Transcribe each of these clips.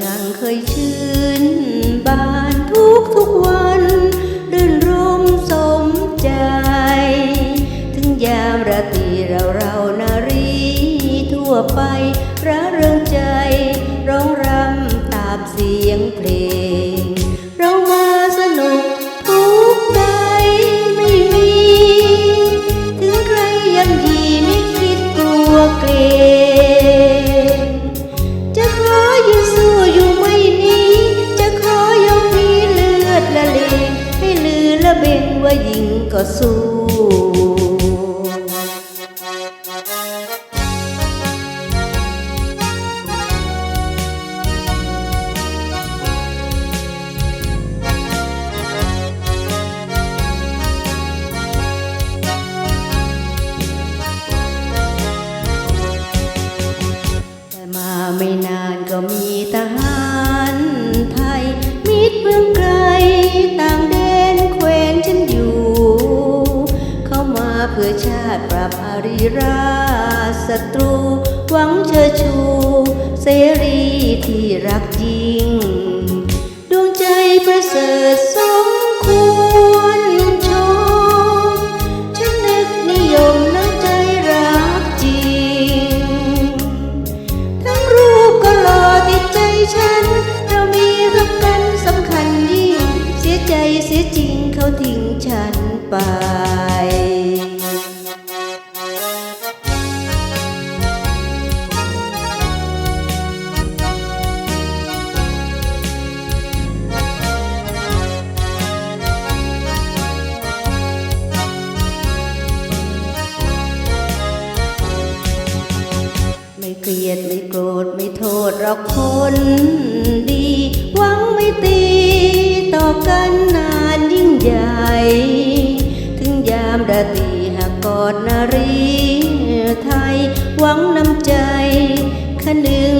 ดังเคยชื่นบานทุกทุกวันรื่นรมสมใจ ถึงยามระตีเราเรานารีทั่วไประเริงใจ ร้องรำตามเสียงเพลง ยิ่งก็สู้แต่มาไม่นานก็มีทหาร ปราบอาริราศัตรู หวังเชิดชู เสรีที่รักจริง ลียดไม่โกรธไม่โทษเราคนดี หวังไม่ตีต่อกันนานยิ่งใหญ่ ถึงยามราตรีหากกอดนารีไทย หวังน้ำใจคนึง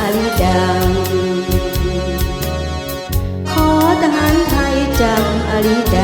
อันดัง ขอทหารไทยจำอริดั